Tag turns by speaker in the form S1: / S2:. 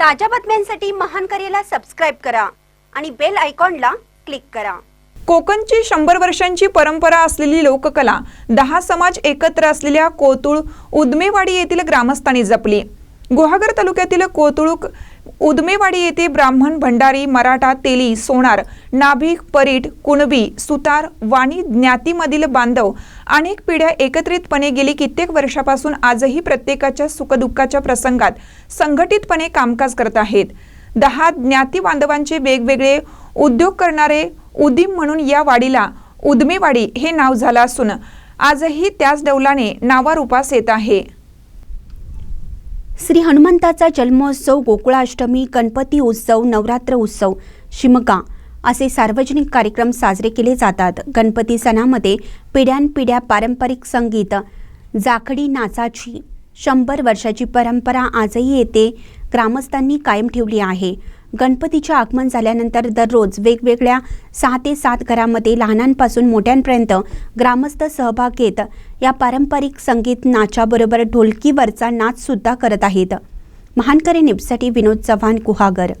S1: ताज्या बातम्यांसाठी महान करेला सबस्क्राईब करा आणि बेल आयकॉनला क्लिक करा.
S2: कोकणची शंभर वर्षांची परंपरा असलेली लोककला दहा समाज एकत्र असलेल्या कोतुळ उदमेवाडी येथील ग्रामस्थांनी जपली. गुहागर तालुक्यातील कोतुळूक उदमेवाडी येथे ब्राह्मण भंडारी मराठा तेली सोनार नाभिक परीट कुणबी सुतार वाणी ज्ञातीमधील बांधव अनेक पिढ्या एकत्रितपणे गेली कित्येक वर्षापासून आजही प्रत्येकाच्या सुखदुःखाच्या प्रसंगात संघटितपणे कामकाज करत आहेत. दहा ज्ञाती बांधवांचे वेगवेगळे उद्योग करणारे उदीम म्हणून या वाडीला उदमेवाडी हे नाव झालं असून आजही त्याच डौलाने नावारूपास येत आहे.
S1: श्री हनुमंताचा जन्मोत्सव गोकुळाष्टमी गणपती उत्सव नवरात्र उत्सव शिमगा असे सार्वजनिक कार्यक्रम साजरे केले जातात. गणपती सणामध्ये पिढ्यानपिढ्या पारंपरिक संगीत जाखडी नाचाची शंभर वर्षाची परंपरा आजही येथे ग्रामस्थांनी कायम ठेवली आहे. गणपतीचे आगमन झाल्यानंतर दररोज वेगवेगळ्या सहा ते सात घरामध्ये लहानांपासून मोठ्यांपर्यंत ग्रामस्थ सहभाग घेत या पारंपरिक संगीत नाचाबरोबर ढोलकीवरचा नाच सुद्धा करत आहेत. महानकरे निपसाठी विनोद चव्हाण गुहागर.